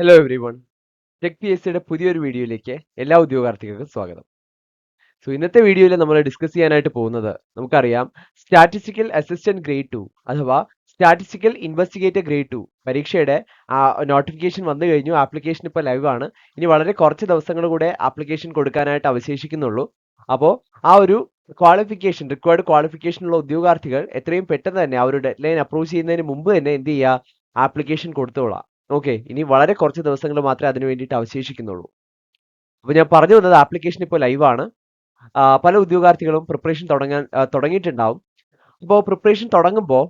Hello everyone tech P S സിയുടെ പുതിയൊരു വീഡിയോയിലേക്ക് എല്ലാ ഉദ്യോഗാർത്ഥികൾക്കും സ്വാഗതം. സോ ഇന്നത്തെ വീഡിയോയിൽ നമ്മൾ ഡിസ്കസ് ചെയ്യാനായിട്ട് പോകുന്നത് നമുക്കറിയാം സ്റ്റാറ്റിസ്റ്റിക്കൽ അസിസ്റ്റന്റ് ഗ്രേഡ് ടു അഥവാ സ്റ്റാറ്റിസ്റ്റിക്കൽ ഇൻവെസ്റ്റിഗേറ്റർ ഗ്രേഡ് ടു പരീക്ഷയുടെ നോട്ടിഫിക്കേഷൻ വന്നു കഴിഞ്ഞു. ആപ്ലിക്കേഷൻ ഇപ്പോൾ ലൈവ് ആണ്. ഇനി വളരെ കുറച്ച് ദിവസങ്ങൾ കൂടെ ആപ്ലിക്കേഷൻ കൊടുക്കാനായിട്ട് അവശേഷിക്കുന്നുള്ളൂ. അപ്പോൾ ആ ഒരു ക്വാളിഫിക്കേഷൻ റിക്വയർഡ് ക്വാളിഫിക്കേഷൻ ഉള്ള ഉദ്യോഗാർത്ഥികൾ എത്രയും പെട്ടെന്ന് തന്നെ ആ ഒരു ഡെഡ് ലൈൻ അപ്രൂവ് ചെയ്യുന്നതിന് മുമ്പ് തന്നെ എന്ത് ചെയ്യുക? ആപ്ലിക്കേഷൻ കൊടുത്തോളാം. ഓക്കെ ഇനി വളരെ കുറച്ച് ദിവസങ്ങൾ മാത്രമേ അതിന് വേണ്ടിയിട്ട് അവശേഷിക്കുന്നുള്ളൂ. അപ്പോൾ ഞാൻ പറഞ്ഞു വന്നത് ആപ്ലിക്കേഷൻ ഇപ്പോൾ ലൈവാണ് പല ഉദ്യോഗാർത്ഥികളും പ്രിപ്പറേഷൻ തുടങ്ങാൻ തുടങ്ങിയിട്ടുണ്ടാവും. അപ്പോൾ പ്രിപ്പറേഷൻ തുടങ്ങുമ്പോൾ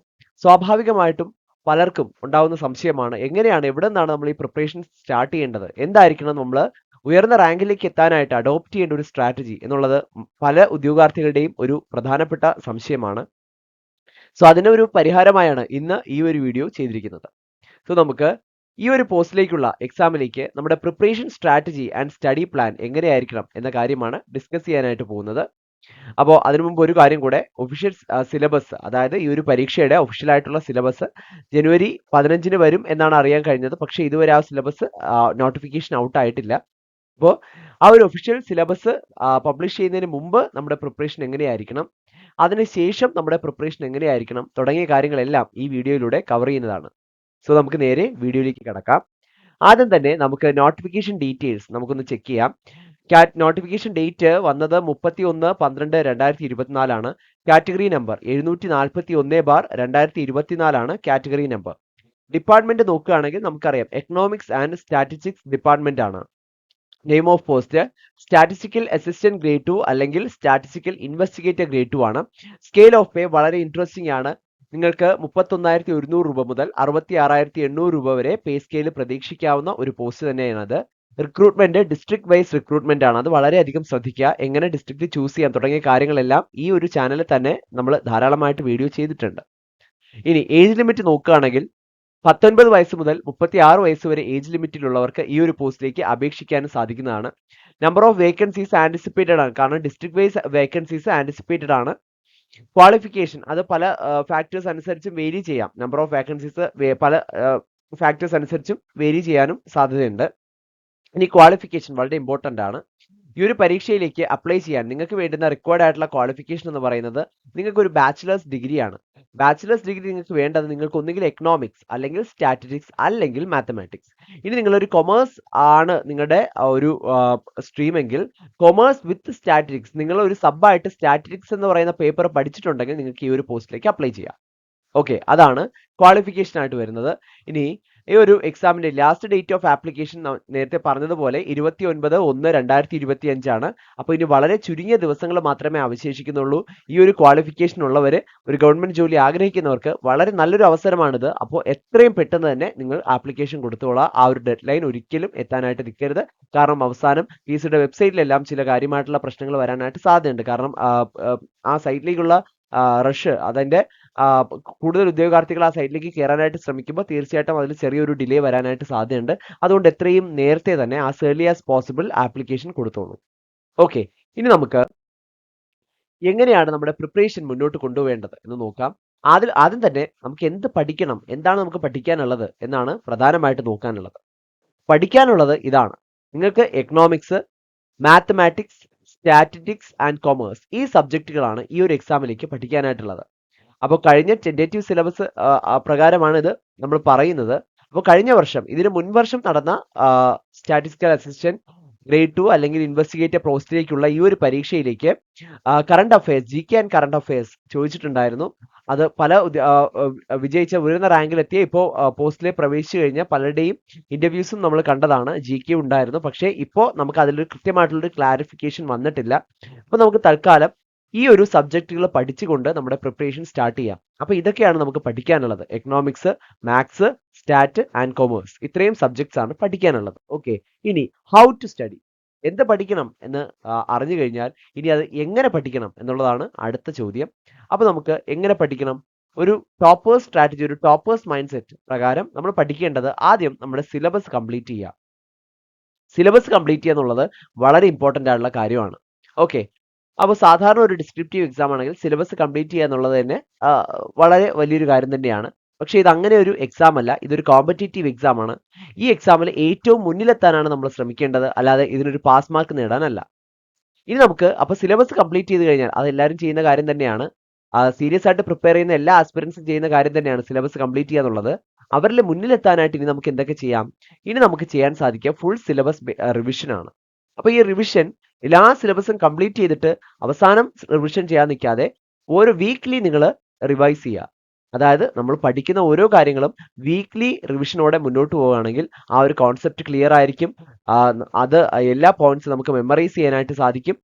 സ്വാഭാവികമായിട്ടും പലർക്കും ഉണ്ടാവുന്ന സംശയമാണ് എങ്ങനെയാണ് എവിടെ നിന്നാണ് നമ്മൾ ഈ പ്രിപ്പറേഷൻ സ്റ്റാർട്ട് ചെയ്യേണ്ടത്? എന്തായിരിക്കണം നമ്മൾ ഉയർന്ന റാങ്കിലേക്ക് എത്താനായിട്ട് അഡോപ്റ്റ് ചെയ്യേണ്ട ഒരു സ്ട്രാറ്റജി എന്നുള്ളത് പല ഉദ്യോഗാർത്ഥികളുടെയും ഒരു പ്രധാനപ്പെട്ട സംശയമാണ്. സോ അതിനൊരു പരിഹാരമായാണ് ഇന്ന് ഈ ഒരു വീഡിയോ ചെയ്തിരിക്കുന്നത്. സോ നമുക്ക് ഈ ഒരു പോസ്റ്റിലേക്കുള്ള എക്സാമിലേക്ക് നമ്മുടെ preparation strategy and study plan എങ്ങനെയായിരിക്കണം എന്ന കാര്യമാണ് ഡിസ്കസ് ചെയ്യാനായിട്ട് പോകുന്നത്. അപ്പോൾ അതിനു മുമ്പ് ഒരു കാര്യം കൂടെ ഒഫീഷ്യൽ സിലബസ് അതായത് ഈ ഒരു പരീക്ഷയുടെ ഒഫീഷ്യൽ ആയിട്ടുള്ള സിലബസ് ജനുവരി പതിനഞ്ചിന് വരും എന്നാണ് അറിയാൻ കഴിഞ്ഞത്. പക്ഷേ ഇതുവരെ ആ സിലബസ് നോട്ടിഫിക്കേഷൻ ഔട്ട് ആയിട്ടില്ല. അപ്പോൾ ആ ഒരു ഒഫീഷ്യൽ സിലബസ് പബ്ലിഷ് ചെയ്യുന്നതിന് മുമ്പ് നമ്മുടെ പ്രിപ്പറേഷൻ എങ്ങനെയായിരിക്കണം? അതിനുശേഷം നമ്മുടെ പ്രിപ്പറേഷൻ എങ്ങനെയായിരിക്കണം? തുടങ്ങിയ കാര്യങ്ങളെല്ലാം ഈ വീഡിയോയിലൂടെ കവർ ചെയ്യുന്നതാണ്. സോ നമുക്ക് നേരെ വീഡിയോയിലേക്ക് കിടക്കാം. ആദ്യം തന്നെ നമുക്ക് നോട്ടിഫിക്കേഷൻ ഡീറ്റെയിൽസ് നമുക്കൊന്ന് ചെക്ക് ചെയ്യാം. കാറ്റ് നോട്ടിഫിക്കേഷൻ ഡേറ്റ് വന്നത് മുപ്പത്തി ഒന്ന് പന്ത്രണ്ട് രണ്ടായിരത്തി ഇരുപത്തിനാലാണ് കാറ്റഗറി നമ്പർ എഴുന്നൂറ്റി നാൽപ്പത്തി ഒന്ന് ബാർ രണ്ടായിരത്തി ഇരുപത്തിനാലാണ് കാറ്റഗറി നമ്പർ ഡിപ്പാർട്ട്മെന്റ് നോക്കുകയാണെങ്കിൽ നമുക്കറിയാം. എക്കണോമിക്സ് ആൻഡ് സ്റ്റാറ്റിസ്റ്റിക്സ് ഡിപ്പാർട്ട്മെന്റ് ആണ്. Name of post statistical assistant grade two അല്ലെങ്കിൽ സ്റ്റാറ്റിസ്റ്റിക്കൽ ഇൻവെസ്റ്റിഗേറ്റർ ഗ്രേഡ് ടു ആണ്. സ്കെയിൽ ഓഫ് പേ വളരെ ഇൻട്രസ്റ്റിംഗ് ആണ്. നിങ്ങൾക്ക് മുപ്പത്തൊന്നായിരത്തി ഒരുന്നൂറ് രൂപ മുതൽ അറുപത്തി ആറായിരത്തി എണ്ണൂറ് രൂപ വരെ പേ സ്കെയിൽ പ്രതീക്ഷിക്കാവുന്ന ഒരു പോസ്റ്റ് തന്നെയാണത് റിക്രൂട്ട്മെന്റ് ഡിസ്ട്രിക്ട് വൈസ് റിക്രൂട്ട്മെന്റ് ആണ്. അത് വളരെയധികം ശ്രദ്ധിക്കുക. എങ്ങനെ ഡിസ്ട്രിക്ട് ചൂസ് ചെയ്യാൻ തുടങ്ങിയ കാര്യങ്ങളെല്ലാം ഈ ഒരു ചാനലിൽ തന്നെ നമ്മൾ ധാരാളമായിട്ട് വീഡിയോ ചെയ്തിട്ടുണ്ട്. ഇനി ഏജ് ലിമിറ്റ് നോക്കുകയാണെങ്കിൽ പത്തൊൻപത് വയസ്സ് മുതൽ മുപ്പത്തി ആറ് വയസ്സ് വരെ ഏജ് ലിമിറ്റിലുള്ളവർക്ക് ഈ ഒരു പോസ്റ്റിലേക്ക് അപേക്ഷിക്കാൻ സാധിക്കുന്നതാണ്. നമ്പർ ഓഫ് വേക്കൻസീസ് ആന്റിസിപ്പേറ്റഡ് ആണ്. കാരണം ഡിസ്ട്രിക്ട് വൈസ് വേക്കൻസീസ് ആന്റിസിപ്പേറ്റഡ് ആണ്. ക്വാളിഫിക്കേഷൻ അത് പല ഫാക്ടേഴ്സ് അനുസരിച്ചും വേരി ചെയ്യാം. നമ്പർ ഓഫ് വേക്കൻസീസ് പല ഫാക്ടേഴ്സ് അനുസരിച്ചും വേരി ചെയ്യാനും സാധ്യതയുണ്ട്. ഇനി ക്വാളിഫിക്കേഷൻ വളരെ ഇമ്പോർട്ടന്റ് ആണ്. ഈ ഒരു പരീക്ഷയിലേക്ക് അപ്ലൈ ചെയ്യാൻ നിങ്ങൾക്ക് വേണ്ടുന്ന റിക്വയർഡ് ആയിട്ടുള്ള ക്വാളിഫിക്കേഷൻ എന്ന് പറയുന്നത് നിങ്ങൾക്ക് ഒരു ബാച്ചിലേഴ്സ് ഡിഗ്രിയാണ് ബാച്ചിലേഴ്സ് ഡിഗ്രി നിങ്ങൾക്ക് വേണ്ടത് നിങ്ങൾക്ക് ഒന്നുകിൽ എക്കണോമിക്സ് അല്ലെങ്കിൽ സ്റ്റാറ്റിസ്റ്റിക്സ് അല്ലെങ്കിൽ മാത്തമാറ്റിക്സ് ഇനി നിങ്ങളൊരു കൊമേഴ്സ് ആണ് നിങ്ങളുടെ ഒരു സ്ട്രീം എങ്കിൽ കൊമേഴ്സ് വിത്ത് സ്റ്റാറ്റിസ്റ്റിക്സ് നിങ്ങൾ ഒരു സബായിട്ട് സ്റ്റാറ്റിസ്റ്റിക്സ് എന്ന് പറയുന്ന പേപ്പർ പഠിച്ചിട്ടുണ്ടെങ്കിൽ നിങ്ങൾക്ക് ഈ ഒരു പോസ്റ്റിലേക്ക് അപ്ലൈ ചെയ്യാം. ഓക്കെ അതാണ് ക്വാളിഫിക്കേഷൻ ആയിട്ട് വരുന്നത്. ഇനി ഈ ഒരു എക്സാമിന്റെ ലാസ്റ്റ് ഡേറ്റ് ഓഫ് ആപ്ലിക്കേഷൻ നേരത്തെ പറഞ്ഞതുപോലെ ഇരുപത്തി ഒൻപത് ഒന്ന് രണ്ടായിരത്തി ഇരുപത്തി അഞ്ചാണ് അപ്പോൾ ഇനി വളരെ ചുരുങ്ങിയ ദിവസങ്ങൾ മാത്രമേ അവശേഷിക്കുന്നുള്ളൂ. ഈ ഒരു ക്വാളിഫിക്കേഷൻ ഉള്ളവർ ഒരു ഗവൺമെന്റ് ജോലി ആഗ്രഹിക്കുന്നവർക്ക് വളരെ നല്ലൊരു അവസരമാണിത്. അപ്പോൾ എത്രയും പെട്ടെന്ന് തന്നെ നിങ്ങൾ ആപ്ലിക്കേഷൻ കൊടുത്തോളാം. ആ ഒരു ഡെഡ് ലൈൻ ഒരിക്കലും എത്താനായിട്ട് നിൽക്കരുത്. കാരണം അവസാനം പി സിയുടെ വെബ്സൈറ്റിലെല്ലാം ചില കാര്യമായിട്ടുള്ള പ്രശ്നങ്ങൾ വരാനായിട്ട് സാധ്യതയുണ്ട്. കാരണം ആ, സൈറ്റിലേക്കുള്ള റഷ് അതിന്റെ ആ, കൂടുതൽ ഉദ്യോഗാർത്ഥികൾ ആ സൈറ്റിലേക്ക് കയറാനായിട്ട് ശ്രമിക്കുമ്പോൾ തീർച്ചയായിട്ടും അതിൽ ചെറിയൊരു ഡിലേ വരാനായിട്ട് സാധ്യതയുണ്ട്. അതുകൊണ്ട് എത്രയും നേരത്തെ തന്നെ as early as possible application കൊടുത്തോളൂ. ഓക്കെ ഇനി നമുക്ക് എങ്ങനെയാണ് നമ്മുടെ പ്രിപ്പറേഷൻ മുന്നോട്ട് കൊണ്ടുപോകേണ്ടത് എന്ന് നോക്കാം. ആദ്യം ആദ്യം തന്നെ നമുക്ക് എന്ത് പഠിക്കണം എന്താണ് നമുക്ക് പഠിക്കാനുള്ളത് എന്നാണ് പ്രധാനമായിട്ട് നോക്കാനുള്ളത്. പഠിക്കാനുള്ളത് ഇതാണ്. നിങ്ങൾക്ക് economics mathematics statistics and commerce ഈ സബ്ജക്റ്റുകളാണ് ഈ ഒരു എക്സാമിലേക്ക് പഠിക്കാനായിട്ടുള്ളത്. അപ്പോൾ കഴിഞ്ഞ ടെന്റേറ്റീവ് സിലബസ് പ്രകാരമാണ് ഇത് നമ്മൾ പറയുന്നത്. അപ്പോൾ കഴിഞ്ഞ വർഷം ഇതിന് മുൻവർഷം നടന്ന സ്റ്റാറ്റിസ്റ്റിക്കൽ അസിസ്റ്റന്റ് ഗ്രേഡ് ടു അല്ലെങ്കിൽ ഇൻവെസ്റ്റിഗേറ്റർ പോസ്റ്റിലേക്കുള്ള ഈ ഒരു പരീക്ഷയിലേക്ക് current affairs G K and current affairs ചോദിച്ചിട്ടുണ്ടായിരുന്നു. അത് പല വിജയിച്ച ഉയർന്ന റാങ്കിലെത്തിയ ഇപ്പോൾ പോസ്റ്റിലെ പ്രവേശിച്ചു കഴിഞ്ഞ പലരുടെയും ഇന്റർവ്യൂസും നമ്മൾ കണ്ടതാണ്. ജി കെ ഉണ്ടായിരുന്നു. പക്ഷേ ഇപ്പോൾ നമുക്ക് അതിലൊരു കൃത്യമായിട്ടുള്ളൊരു ക്ലാരിഫിക്കേഷൻ വന്നിട്ടില്ല. അപ്പോൾ നമുക്ക് തൽക്കാലം ഈ ഒരു സബ്ജക്റ്റുകൾ പഠിച്ചുകൊണ്ട് നമ്മുടെ പ്രിപ്പറേഷൻ സ്റ്റാർട്ട് ചെയ്യാം. അപ്പോൾ ഇതൊക്കെയാണ് നമുക്ക് പഠിക്കാനുള്ളത്. Economics maths stat and commerce ഇത്രയും സബ്ജക്ട്സ് ആണ് പഠിക്കാനുള്ളത്. ഓക്കെ ഇനി ഹൗ ടു സ്റ്റഡി എന്ത് പഠിക്കണം എന്ന് അറിഞ്ഞു കഴിഞ്ഞാൽ ഇനി അത് എങ്ങനെ പഠിക്കണം എന്നുള്ളതാണ് അടുത്ത ചോദ്യം. അപ്പോൾ നമുക്ക് എങ്ങനെ പഠിക്കണം? ഒരു ടോപ്പേഴ്സ് സ്ട്രാറ്റജി ഒരു ടോപ്പേഴ്സ് മൈൻഡ് സെറ്റ് പ്രകാരം നമ്മൾ പഠിക്കേണ്ടത് ആദ്യം നമ്മുടെ സിലബസ് കംപ്ലീറ്റ് ചെയ്യുക സിലബസ് കംപ്ലീറ്റ് ചെയ്യുക എന്നുള്ളത് വളരെ ഇമ്പോർട്ടന്റ് ആയിട്ടുള്ള കാര്യമാണ്. ഓക്കെ അപ്പോൾ സാധാരണ ഒരു ഡിസ്ക്രിപ്റ്റീവ് എക്സാം ആണെങ്കിൽ സിലബസ് കംപ്ലീറ്റ് ചെയ്യുക എന്നുള്ളത് തന്നെ വളരെ വലിയൊരു കാര്യം തന്നെയാണ്. പക്ഷേ ഇത് അങ്ങനെ ഒരു എക്സാം അല്ല ഇതൊരു കോമ്പറ്റേറ്റീവ് എക്സാം ആണ്. ഈ എക്സാമിൽ ഏറ്റവും മുന്നിലെത്താനാണ് നമ്മൾ ശ്രമിക്കേണ്ടത് അല്ലാതെ ഇതിനൊരു പാസ് മാർക്ക് നേടാനല്ല. ഇനി നമുക്ക് അപ്പോൾ സിലബസ് കംപ്ലീറ്റ് ചെയ്ത് കഴിഞ്ഞാൽ അത് എല്ലാവരും ചെയ്യുന്ന കാര്യം തന്നെയാണ്. സീരിയസ് ആയിട്ട് പ്രിപ്പയർ ചെയ്യുന്ന എല്ലാ ആസ്പിറൻസും ചെയ്യുന്ന കാര്യം തന്നെയാണ് സിലബസ് കംപ്ലീറ്റ് ചെയ്യുക എന്നുള്ളത്. അവരിൽ മുന്നിലെത്താനായിട്ട് ഇനി നമുക്ക് എന്തൊക്കെ ചെയ്യാം? ഇനി നമുക്ക് ചെയ്യാൻ സാധിക്കുക ഫുൾ സിലബസ് റിവിഷനാണ് അപ്പോൾ ഈ റിവിഷൻ എല്ലാ സിലബസും കംപ്ലീറ്റ് ചെയ്തിട്ട് അവസാനം റിവിഷൻ ചെയ്യാൻ നിൽക്കാതെ ഓരോ വീക്ക്ലി നിങ്ങൾ റിവൈസ് ചെയ്യുക. അതായത് നമ്മൾ പഠിക്കുന്ന ഓരോ കാര്യങ്ങളും വീക്ക്ലി റിവിഷനോടെ മുന്നോട്ട് പോവുകയാണെങ്കിൽ ആ ഒരു കോൺസെപ്റ്റ് ക്ലിയർ ആയിരിക്കും. അത് എല്ലാ പോയിന്റ്സ് നമുക്ക് മെമ്മറൈസ് ചെയ്യാനായിട്ട് സാധിക്കും.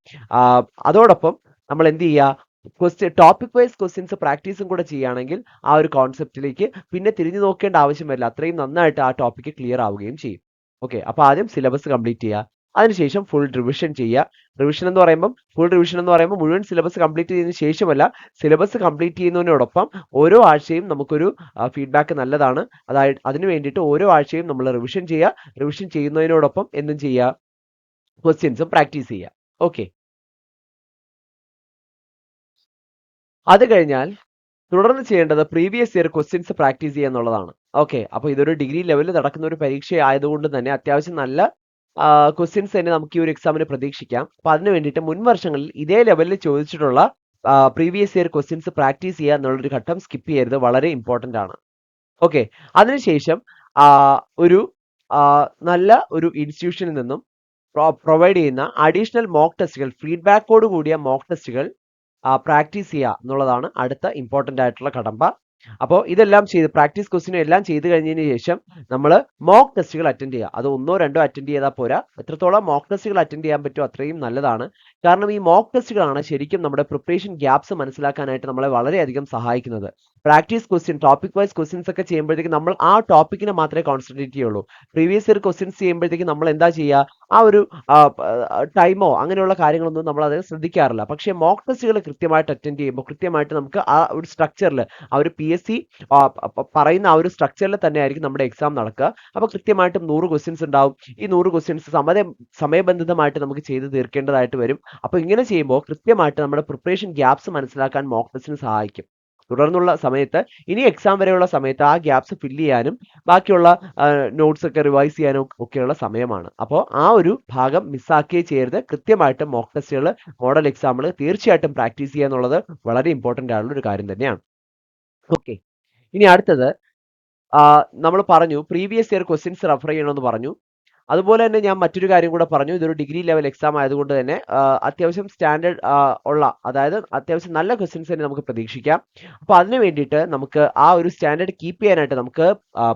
അതോടൊപ്പം നമ്മൾ എന്ത് ചെയ്യുക? ക്വസ്റ്റ്യൻ ടോപ്പിക് വൈസ് ക്വസ്റ്റ്യൻസ് പ്രാക്ടീസും കൂടെ ചെയ്യുകയാണെങ്കിൽ ആ ഒരു കോൺസെപ്റ്റിലേക്ക് പിന്നെ തിരിഞ്ഞു നോക്കേണ്ട ആവശ്യം വരില്ല. അത്രയും നന്നായിട്ട് ആ ടോപ്പിക്ക് ക്ലിയർ ആവുകയും ചെയ്യും. ഓക്കെ അപ്പോൾ ആദ്യം സിലബസ് കംപ്ലീറ്റ് ചെയ്യുക. അതിനുശേഷം ഫുൾ റിവിഷൻ ചെയ്യുക. റിവിഷൻ എന്ന് പറയുമ്പോൾ ഫുൾ റിവിഷൻ എന്ന് പറയുമ്പോൾ മുഴുവൻ സിലബസ് കംപ്ലീറ്റ് ചെയ്തതിന് ശേഷമല്ല സിലബസ് കംപ്ലീറ്റ് ചെയ്യുന്നതിനോടൊപ്പം ഓരോ ആഴ്ചയും നമുക്കൊരു ഫീഡ്ബാക്ക് നല്ലതാണ്. അതായത് അതിന് വേണ്ടിയിട്ട് ഓരോ ആഴ്ചയും നമ്മൾ റിവിഷൻ ചെയ്യുക. റിവിഷൻ ചെയ്യുന്നതിനോടൊപ്പം എന്തും ചെയ്യുക? ക്വസ്റ്റ്യൻസും പ്രാക്ടീസ് ചെയ്യുക. ഓക്കെ അത് കഴിഞ്ഞാൽ തുടർന്ന് ചെയ്യേണ്ടത് പ്രീവിയസ് ഇയർ ക്വസ്റ്റ്യൻസ് പ്രാക്ടീസ് ചെയ്യുക എന്നുള്ളതാണ്. ഓക്കെ അപ്പോൾ ഇതൊരു ഡിഗ്രി ലെവലിൽ നടക്കുന്ന ഒരു പരീക്ഷ ആയതുകൊണ്ട് തന്നെ അത്യാവശ്യം നല്ല ക്വസ്റ്റ്യൻസ് തന്നെ നമുക്ക് ഈ ഒരു എക്സാമിന് പ്രതീക്ഷിക്കാം. അപ്പൊ അതിന് വേണ്ടിയിട്ട് മുൻ വർഷങ്ങളിൽ ഇതേ ലെവലിൽ ചോദിച്ചിട്ടുള്ള പ്രീവിയസ് ഇയർ ക്വസ്റ്റ്യൻസ് പ്രാക്ടീസ് ചെയ്യുക എന്നുള്ളൊരു ഘട്ടം സ്കിപ്പ് ചെയ്യരുത്. വളരെ ഇമ്പോർട്ടന്റ് ആണ്. ഓക്കെ അതിനുശേഷം ഒരു നല്ല ഒരു ഇൻസ്റ്റിറ്റ്യൂഷനിൽ നിന്നും പ്രൊവൈഡ് ചെയ്യുന്ന അഡീഷണൽ മോക്ക് ടെസ്റ്റുകൾ ഫീഡ്ബാക്കോട് കൂടിയ മോക്ക് ടെസ്റ്റുകൾ പ്രാക്ടീസ് ചെയ്യുക എന്നുള്ളതാണ് അടുത്ത ഇമ്പോർട്ടന്റ് ആയിട്ടുള്ള കടമ്പ. അപ്പോൾ ഇതെല്ലാം ചെയ്ത് പ്രാക്ടീസ് ക്വസ്റ്റിനും എല്ലാം ചെയ്ത് കഴിഞ്ഞതിന് ശേഷം നമ്മൾ മോക്ക് ടെസ്റ്റുകൾ അറ്റൻഡ് ചെയ്യുക. അത് ഒന്നോ രണ്ടോ അറ്റൻഡ് ചെയ്താൽ പോരാ. എത്രത്തോളം മോക്ക് ടെസ്റ്റുകൾ അറ്റൻഡ് ചെയ്യാൻ പറ്റുമോ അത്രയും നല്ലതാണ്. കാരണം ഈ മോക്ക് ടെസ്റ്റുകളാണ് ശരിക്കും നമ്മുടെ പ്രിപ്പറേഷൻ ഗ്യാപ്സ് മനസ്സിലാക്കാനായിട്ട് നമ്മളെ വളരെയധികം സഹായിക്കുന്നത്. Practice question topic wise questions ഒക്കെ ചെയ്യുമ്പോഴത്തേക്ക് നമ്മൾ ആ ടോപ്പിക്കിനെ മാത്രമേ കോൺസെൻട്രേറ്റ് ചെയ്യുള്ളൂ. പ്രീവിയസ് ഇയർ ക്വസ്റ്റ്യൻസ് ചെയ്യുമ്പോഴത്തേക്ക് നമ്മൾ എന്താ ചെയ്യുക? ആ ഒരു ടൈമോ അങ്ങനെയുള്ള കാര്യങ്ങളൊന്നും നമ്മൾ അത് ശ്രദ്ധിക്കാറില്ല. പക്ഷേ മോക്ക് ടെസ്റ്റുകൾ കൃത്യമായിട്ട് അറ്റൻഡ് ചെയ്യുമ്പോൾ കൃത്യമായിട്ട് നമുക്ക് ആ ഒരു സ്ട്രക്ചറിൽ ആ ഒരു പി എസ് സി പറയുന്ന ആ ഒരു സ്ട്രക്ചറിൽ തന്നെ ആയിരിക്കും നമ്മുടെ എക്സാം നടക്കുക. അപ്പോൾ കൃത്യമായിട്ടും നൂറ് ക്വസ്റ്റ്യൻസ് ഉണ്ടാവും. ഈ നൂറ് ക്വസ്റ്റ്യൻസ് സമയ സമയബന്ധിതമായിട്ട് നമുക്ക് ചെയ്ത് തീർക്കേണ്ടതായിട്ട് വരും. അപ്പോൾ ഇങ്ങനെ ചെയ്യുമ്പോൾ കൃത്യമായിട്ട് നമ്മുടെ പ്രിപ്പറേഷൻ ഗ്യാപ്സ് മനസ്സിലാക്കാൻ മോക്ക് ടെസ്റ്റിന് സഹായിക്കും. തുടർന്നുള്ള സമയത്ത് ഇനി എക്സാം വരെയുള്ള സമയത്ത് ആ ഗ്യാപ്സ് ഫില്ല് ചെയ്യാനും ബാക്കിയുള്ള നോട്ട്സ് ഒക്കെ റിവൈസ് ചെയ്യാനും ഒക്കെയുള്ള സമയമാണ്. അപ്പോൾ ആ ഒരു ഭാഗം മിസ്സാക്കുകയേ ചെയ്യരുത്. കൃത്യമായിട്ട് മോക്ക് ടെസ്റ്റുകൾ മോഡൽ എക്സാമ്പിൾ തീർച്ചയായിട്ടും പ്രാക്ടീസ് ചെയ്യുക എന്നുള്ളത് വളരെ ഇമ്പോർട്ടന്റ് ആയിട്ടുള്ള ഒരു കാര്യം തന്നെയാണ്. ഓക്കെ ഇനി അടുത്തത് നമ്മൾ പറഞ്ഞു പ്രീവിയസ് ഇയർ ക്വസ്റ്റ്യൻസ് റെഫർ ചെയ്യണമെന്ന് പറഞ്ഞു. അതുപോലെ തന്നെ ഞാൻ മറ്റൊരു കാര്യം കൂടെ പറഞ്ഞു. ഇതൊരു ഡിഗ്രി ലെവൽ എക്സാം ആയതുകൊണ്ട് തന്നെ അത്യാവശ്യം സ്റ്റാൻഡേർഡ് ഉള്ള അതായത് അത്യാവശ്യം നല്ല ക്വസ്റ്റ്യൻസ് തന്നെ നമുക്ക് പ്രതീക്ഷിക്കാം. അപ്പോൾ അതിന് വേണ്ടിയിട്ട് നമുക്ക് ആ ഒരു സ്റ്റാൻഡേർഡ് കീപ്പ് ചെയ്യാനായിട്ട് നമുക്ക്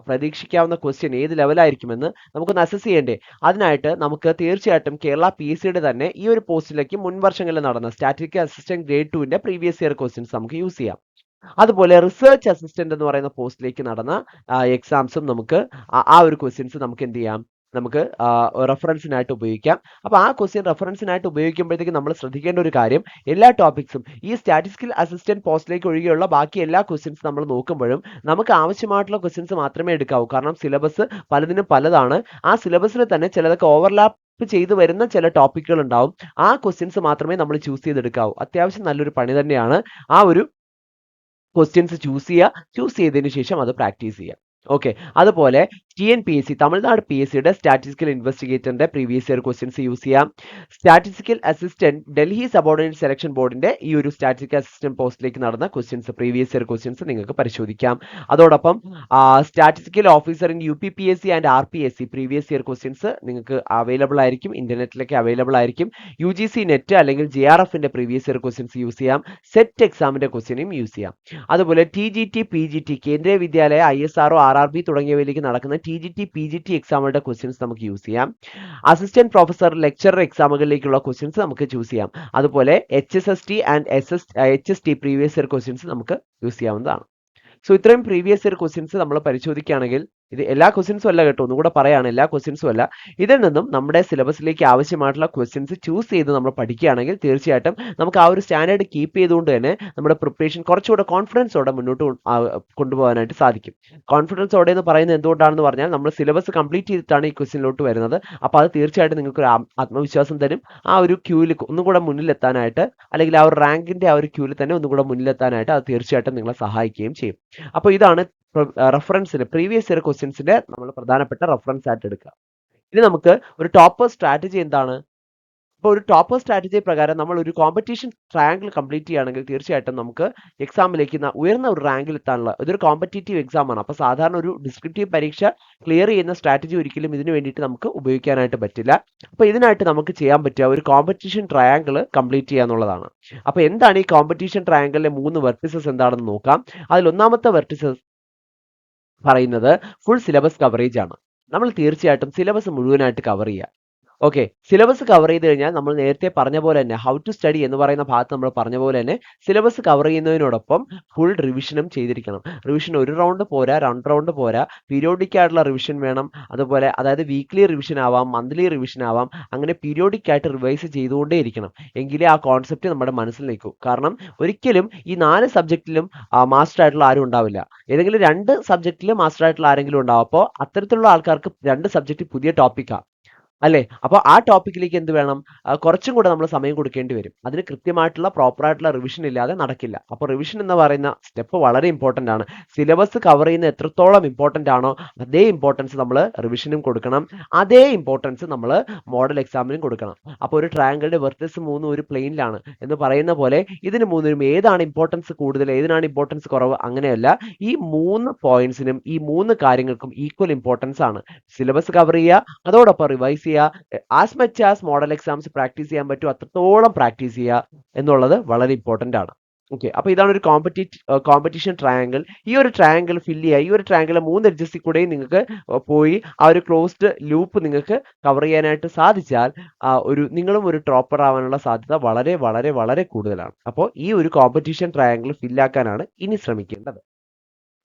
പ്രതീക്ഷിക്കാവുന്ന ക്വസ്റ്റ്യൻ ഏത് ലെവലായിരിക്കുമെന്ന് നമുക്കൊന്ന് അസസ് ചെയ്യേണ്ടേ. അതിനായിട്ട് നമുക്ക് തീർച്ചയായിട്ടും കേരള പി എസ് സിയുടെ തന്നെ ഈ ഒരു പോസ്റ്റിലേക്ക് മുൻവർഷങ്ങളിൽ നടന്ന സ്റ്റാറ്റിക് അസിസ്റ്റന്റ് ഗ്രേഡ് ടുവിന്റെ പ്രീവിയസ് ഇയർ ക്വസ്റ്റ്യൻസ് നമുക്ക് യൂസ് ചെയ്യാം. അതുപോലെ റിസർച്ച് അസിസ്റ്റന്റ് എന്ന് പറയുന്ന പോസ്റ്റിലേക്ക് നടന്ന എക്സാംസും നമുക്ക് ആ ഒരു ക്വസ്റ്റ്യൻസ് നമുക്ക് എന്ത് ചെയ്യാം? നമുക്ക് റെഫറൻസിനായിട്ട് ഉപയോഗിക്കാം. അപ്പോൾ ആ ക്വസ്റ്റ്യൻ റെഫറൻസിനായിട്ട് ഉപയോഗിക്കുമ്പോഴത്തേക്ക് നമ്മൾ ശ്രദ്ധിക്കേണ്ട ഒരു കാര്യം എല്ലാ ടോപ്പിക്സും ഈ സ്റ്റാറ്റിസ്റ്റിക്കൽ അസിസ്റ്റന്റ് പോസ്റ്റിലേക്ക് ഒഴികെയുള്ള ബാക്കി എല്ലാ ക്വസ്റ്റ്യൻസ് നമ്മൾ നോക്കുമ്പോഴും നമുക്ക് ആവശ്യമായിട്ടുള്ള ക്വസ്റ്റ്യൻസ് മാത്രമേ എടുക്കാവൂ. കാരണം സിലബസ് പലതിനും പലതാണ്. ആ സിലബസിൽ തന്നെ ചിലതൊക്കെ ഓവർലാപ്പ് ചെയ്തു വരുന്ന ചില ടോപ്പിക്കുകൾ ഉണ്ടാവും. ആ ക്വസ്റ്റ്യൻസ് മാത്രമേ നമ്മൾ ചൂസ് ചെയ്തെടുക്കാവൂ. അത്യാവശ്യം നല്ലൊരു പണി തന്നെയാണ് ആ ഒരു ക്വസ്റ്റ്യൻസ് ചൂസ് ചെയ്യുക. ചൂസ് ചെയ്തതിന് ശേഷം അത് പ്രാക്ടീസ് ചെയ്യുക. ഓക്കെ അതുപോലെ T N P S C Tamil Nadu P S സിയുടെ സ്റ്റാറ്റിസ്റ്റിക്കൽ ഇൻവെസ്റ്റിഗേറ്ററിന്റെ പ്രീവിയസ് ഇയർ ക്വസ്റ്റ്യൻസ് യൂസ് ചെയ്യാം. Statistical assistant Delhi subordinate selection ബോർഡിന്റെ ഈ ഒരു സ്റ്റാറ്റിസ്റ്റിക്കൽ അസിസ്റ്റന്റ് പോസ്റ്റിലേക്ക് നടന്ന ക്വസ്റ്റ്യൻസ് പ്രീവിയസ് ഇയർ ക്വസ്റ്റ്യൻസ് നിങ്ങൾക്ക് പരിശോധിക്കാം. അതോടൊപ്പം statistical officer in U P P S C and R P S C previous year questions നിങ്ങൾക്ക് അവൈലബിൾ ആയിരിക്കും ഇന്റർനെറ്റിലേക്ക് അവൈലബിൾ ആയിരിക്കും. യു ജി സി നെറ്റ് അല്ലെങ്കിൽ ജെ ആർ എഫിന്റെ പ്രീവിയസ് ഇയർ ക്വസ്റ്റ്യൻസ് യൂസ് ചെയ്യാം. സെറ്റ് എക്സാമിന്റെ ക്വസ്റ്റ്യനും യൂസ് ചെയ്യാം. അതുപോലെ T G T P G T Kendriya Vidyalaya I S R R R B തുടങ്ങിയവയിലേക്ക് നടക്കുന്ന G T P G T എക്സാമുകളുടെ questions നമുക്ക് use ചെയ്യാം. അസിസ്റ്റന്റ് പ്രൊഫസർ ലെക്ചറർ എക്സാമുകളിലേക്കുള്ള ക്വസ്റ്റ്യൻസ് നമുക്ക് ചൂസ് ചെയ്യാം. അതുപോലെ H S S T and S S H S T previous year questions നമുക്ക് use ചെയ്യാവുന്നതാണ്. So ഇത്രയും പ്രീവിയസ് ഇയർ ക്വസ്റ്റ്യൻസ് നമ്മൾ പരിശോധിക്കുകയാണെങ്കിൽ ഇത് എല്ലാ ക്വസ്റ്റ്യൻസും അല്ല കേട്ടോ ഒന്നുകൂടെ പറയാണ് എല്ലാ ക്വസ്റ്റ്യൻസും അല്ല. ഇതിൽ നിന്നും നമ്മുടെ സിലബസിലേക്ക് ആവശ്യമായിട്ടുള്ള ക്വസ്റ്റ്യൻസ് ചൂസ് ചെയ്ത് നമ്മൾ പഠിക്കുകയാണെങ്കിൽ തീർച്ചയായിട്ടും നമുക്ക് ആ ഒരു സ്റ്റാൻഡേർഡ് കീപ്പ് ചെയ്തുകൊണ്ട് തന്നെ നമ്മുടെ പ്രിപ്പറേഷൻ കുറച്ചുകൂടെ കോൺഫിഡൻസോടെ മുന്നോട്ട് കൊണ്ടുപോകാനായിട്ട് സാധിക്കും. കോൺഫിഡൻസോടെ എന്ന് പറയുന്നത് എന്തുകൊണ്ടാണെന്ന് പറഞ്ഞാൽ നമ്മൾ സിലബസ് കംപ്ലീറ്റ് ചെയ്തിട്ടാണ് ഈ ക്വസ്റ്റ്യനിലോട്ട് വരുന്നത്. അപ്പോൾ അത് തീർച്ചയായിട്ടും നിങ്ങൾക്ക് ഒരു ആത്മവിശ്വാസം തരും. ആ ഒരു ക്യൂവിൽ ഒന്നും കൂടെ മുന്നിലെത്താനായിട്ട് അല്ലെങ്കിൽ ആ ഒരു റാങ്കിന്റെ ആ ഒരു ക്യൂവിൽ തന്നെ ഒന്നും കൂടെ മുന്നിലെത്താനായിട്ട് അത് തീർച്ചയായിട്ടും നിങ്ങളെ സഹായിക്കുകയും ചെയ്യും. അപ്പോൾ ഇതാണ് റെഫറൻസിന് പ്രീവിയസ് ഇയർ ക്വസ്റ്റ്യൻസിന്റെ നമ്മൾ പ്രധാനപ്പെട്ട റെഫറൻസ് ആയിട്ട് എടുക്കുക. ഇനി നമുക്ക് ഒരു ടോപ്പർ സ്ട്രാറ്റജി എന്താണ്? ഇപ്പോൾ ഒരു ടോപ്പർ സ്ട്രാറ്റജി പ്രകാരം നമ്മൾ ഒരു കോമ്പറ്റീഷൻ ട്രയാങ്കിൾ കംപ്ലീറ്റ് ചെയ്യുകയാണെങ്കിൽ തീർച്ചയായിട്ടും നമുക്ക് എക്സാമിലേക്ക് ഉയർന്ന ഒരു റാങ്കിൽ എത്താനുള്ള ഇതൊരു കോമ്പറ്റേറ്റീവ് എക്സാം ആണ്. അപ്പോൾ സാധാരണ ഒരു ഡിസ്ക്രിപ്റ്റീവ് പരീക്ഷ ക്ലിയർ ചെയ്യുന്ന സ്ട്രാറ്റജി ഒരിക്കലും ഇതിനു വേണ്ടിയിട്ട് നമുക്ക് ഉപയോഗിക്കാനായിട്ട് പറ്റില്ല. അപ്പോൾ ഇതിനായിട്ട് നമുക്ക് ചെയ്യാൻ പറ്റുക ഒരു കോമ്പറ്റീഷൻ ട്രയാങ്കിൾ കംപ്ലീറ്റ് ചെയ്യുക എന്നുള്ളതാണ്. അപ്പോൾ എന്താണ് ഈ കോമ്പറ്റീഷൻ ട്രയാങ്കിളിലെ മൂന്ന് വെർട്ടിസസ് എന്താണെന്ന് നോക്കാം. അതിൽ ഒന്നാമത്തെ വെർട്ടിസസ് പറയുന്നത് ഫുൾ സിലബസ് കവറേജ് ആണ്. നമ്മൾ തീർച്ചയായിട്ടും സിലബസ് മുഴുവനായിട്ട് കവർ ചെയ്യുക ഓക്കെ സിലബസ് കവർ ചെയ്ത് കഴിഞ്ഞാൽ നമ്മൾ നേരത്തെ പറഞ്ഞ പോലെ തന്നെ ഹൗ ടു സ്റ്റഡി എന്ന് പറയുന്ന ഭാഗത്ത് നമ്മൾ പറഞ്ഞ പോലെ തന്നെ സിലബസ് കവർ ചെയ്യുന്നതിനോടൊപ്പം ഫുൾ റിവിഷനും ചെയ്തിരിക്കണം. റിവിഷൻ ഒരു റൗണ്ട് പോരാ രണ്ട് റൗണ്ട് പോരാ. പീരിയോഡിക് ആയിട്ടുള്ള റിവിഷൻ വേണം. അതുപോലെ അതായത് വീക്ക്ലി റിവിഷൻ ആവാം മന്ത്ലി റിവിഷൻ ആവാം. അങ്ങനെ പീരിയോഡിക് ആയിട്ട് റിവൈസ് ചെയ്തുകൊണ്ടേ ഇരിക്കണം. എങ്കിലേ ആ കോൺസെപ്റ്റ് നമ്മുടെ മനസ്സിൽ നിൽക്കൂ. കാരണം ഒരിക്കലും ഈ നാല് സബ്ജക്റ്റിലും മാസ്റ്റർ ആയിട്ടുള്ള ആരും ഉണ്ടാവില്ല. ഏതെങ്കിലും രണ്ട് സബ്ജക്റ്റിൽ മാസ്റ്റർ ആയിട്ടുള്ള ആരെങ്കിലും ഉണ്ടാവും. അപ്പോൾ അത്തരത്തിലുള്ള ആൾക്കാർക്ക് രണ്ട് സബ്ജക്റ്റ് പുതിയ ടോപ്പിക്കാണ് അല്ലേ? അപ്പോൾ ആ ടോപ്പിക്കിലേക്ക് എന്ത് വേണം? കുറച്ചും കൂടെ നമ്മൾ സമയം കൊടുക്കേണ്ടി വരും. അതിന് കൃത്യമായിട്ടുള്ള പ്രോപ്പർ ആയിട്ടുള്ള റിവിഷൻ ഇല്ലാതെ നടക്കില്ല. അപ്പോൾ റിവിഷൻ എന്ന് പറയുന്ന സ്റ്റെപ്പ് വളരെ ഇമ്പോർട്ടന്റ് ആണ്. സിലബസ് കവർ ചെയ്യുന്ന എത്രത്തോളം ഇമ്പോർട്ടന്റ് ആണോ അതേ ഇമ്പോർട്ടൻസ് നമ്മൾ റിവിഷനും കൊടുക്കണം. അതേ ഇമ്പോർട്ടൻസ് നമ്മൾ മോഡൽ എക്സാമിനും കൊടുക്കണം. അപ്പോൾ ഒരു ട്രയാങ്കിളിന്റെ വെർട്ടസ് മൂന്ന് ഒരു പ്ലെയിനിലാണ് എന്ന് പറയുന്ന പോലെ ഇതിന് മൂന്നിനും ഏതാണ് ഇമ്പോർട്ടൻസ് കൂടുതൽ ഏതിനാണ് ഇമ്പോർട്ടൻസ് കുറവ് അങ്ങനെയല്ല. ഈ മൂന്ന് പോയിന്റ്സിനും ഈ മൂന്ന് കാര്യങ്ങൾക്കും ഈക്വൽ ഇമ്പോർട്ടൻസ് ആണ്. സിലബസ് കവർ ചെയ്യുക അതോടൊപ്പം റിവൈസ് ചെയ്യുക as much as model exams practice ചെയ്യാൻ പറ്റും അത്രത്തോളം പ്രാക്ടീസ് ചെയ്യുക എന്നുള്ളത് വളരെ ഇമ്പോർട്ടന്റ് ആണ്. ഓക്കെ അപ്പോൾ ഇതാണ് ഒരു കോമ്പറ്റീറ്റ് കോമ്പറ്റീഷൻ ട്രയാങ്കിൾ ഈ ഒരു ട്രയാങ്കിൾ ഫില്ല് ചെയ്യുക ഈ ഒരു ട്രയാങ്കിൾ മൂന്ന് എഡ്ജസ്റ്റിൽ കൂടെയും നിങ്ങൾക്ക് പോയി ആ ഒരു ക്ലോസ്ഡ് ലൂപ്പ് നിങ്ങൾക്ക് കവർ ചെയ്യാനായിട്ട് സാധിച്ചാൽ ഒരു നിങ്ങളും ഒരു ടോപ്പർ ആവാനുള്ള സാധ്യത വളരെ വളരെ വളരെ കൂടുതലാണ്. അപ്പോൾ ഈ ഒരു കോമ്പറ്റീഷൻ ട്രയാങ്കിൾ ഫില്ലാക്കാനാണ് ഇനി ശ്രമിക്കേണ്ടത്.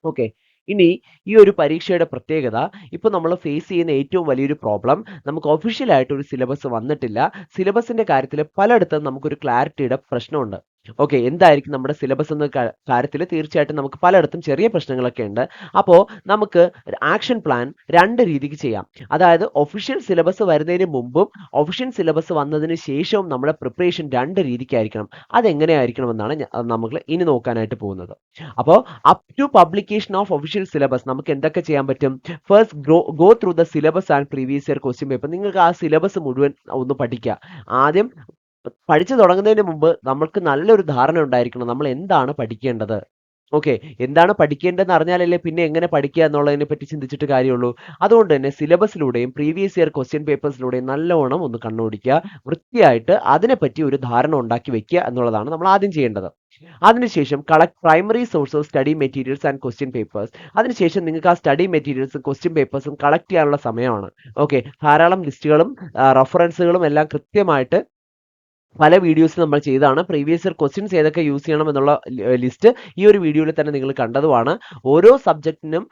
ഓക്കെ ഇനി ഈ ഒരു പരീക്ഷയുടെ പ്രത്യേകത ഇപ്പോൾ നമ്മൾ ഫേസ് ചെയ്യുന്ന ഏറ്റവും വലിയൊരു പ്രോബ്ലം നമുക്ക് ഒഫീഷ്യലായിട്ട് ഒരു സിലബസ് വന്നിട്ടില്ല. സിലബസിന്റെ കാര്യത്തിൽ പലയിടത്തും നമുക്കൊരു ക്ലാരിറ്റിയുടെ പ്രശ്നമുണ്ട്. ഓക്കെ എന്തായിരിക്കും നമ്മുടെ സിലബസ് എന്ന കാര്യത്തിൽ തീർച്ചയായിട്ടും നമുക്ക് പലയിടത്തും ചെറിയ പ്രശ്നങ്ങളൊക്കെ ഉണ്ട്. അപ്പോൾ നമുക്ക് ആക്ഷൻ പ്ലാൻ രണ്ട് രീതിക്ക് ചെയ്യാം. അതായത് ഒഫീഷ്യൽ സിലബസ് വരുന്നതിന് മുമ്പും ഒഫീഷ്യൽ സിലബസ് വന്നതിന് ശേഷവും നമ്മുടെ പ്രിപ്പറേഷൻ രണ്ട് രീതിക്കായിരിക്കണം. അതെങ്ങനെയായിരിക്കണം എന്നാണ് നമ്മൾ ഇനി നോക്കാനായിട്ട് പോകുന്നത്. അപ്പോൾ up to publication of official syllabus നമുക്ക് എന്തൊക്കെ ചെയ്യാൻ പറ്റും? First grow go through the syllabus and previous year question paper നിങ്ങൾക്ക് ആ സിലബസ് മുഴുവൻ ഒന്ന് പഠിക്കുക. ആദ്യം പഠിച്ചു തുടങ്ങുന്നതിന് മുമ്പ് നമ്മൾക്ക് നല്ലൊരു ധാരണ ഉണ്ടായിരിക്കണം. നമ്മൾ എന്താണ് പഠിക്കേണ്ടത്? ഓക്കെ. എന്താണ് പഠിക്കേണ്ടതെന്ന് അറിഞ്ഞാലല്ലേ പിന്നെ എങ്ങനെ പഠിക്കുക എന്നുള്ളതിനെ പറ്റി ചിന്തിച്ചിട്ട് കാര്യമുള്ളൂ. അതുകൊണ്ട് തന്നെ സിലബസിലൂടെയും പ്രീവിയസ് ഇയർ ക്വസ്റ്റ്യൻ പേപ്പേഴ്സിലൂടെയും നല്ലോണം ഒന്ന് കണ്ണോടിക്കുക വൃത്തിയായിട്ട് അതിനെപ്പറ്റി ഒരു ധാരണ ഉണ്ടാക്കി വെക്കുക എന്നുള്ളതാണ് നമ്മൾ ആദ്യം ചെയ്യേണ്ടത്. അതിനുശേഷം collect primary source of study materials and question papers അതിനുശേഷം നിങ്ങൾക്ക് ആ സ്റ്റഡി മെറ്റീരിയൽസും ക്വസ്റ്റ്യൻ പേപ്പേഴ്സും കളക്ട് ചെയ്യാനുള്ള സമയമാണ്. ഓക്കെ. ധാരാളം ലിസ്റ്റുകളും റെഫറൻസുകളും എല്ലാം കൃത്യമായിട്ട് പല വീഡിയോസ് നമ്മൾ ചെയ്തതാണ്. പ്രീവിയസ് ഇയർ ക്വസ്റ്റ്യൻസ് ഏതൊക്കെ യൂസ് ചെയ്യണം എന്നുള്ള ലിസ്റ്റ് ഈ ഒരു വീഡിയോയിൽ തന്നെ നിങ്ങൾ കണ്ടതുമാണ്. ഓരോ സബ്ജക്റ്റിനും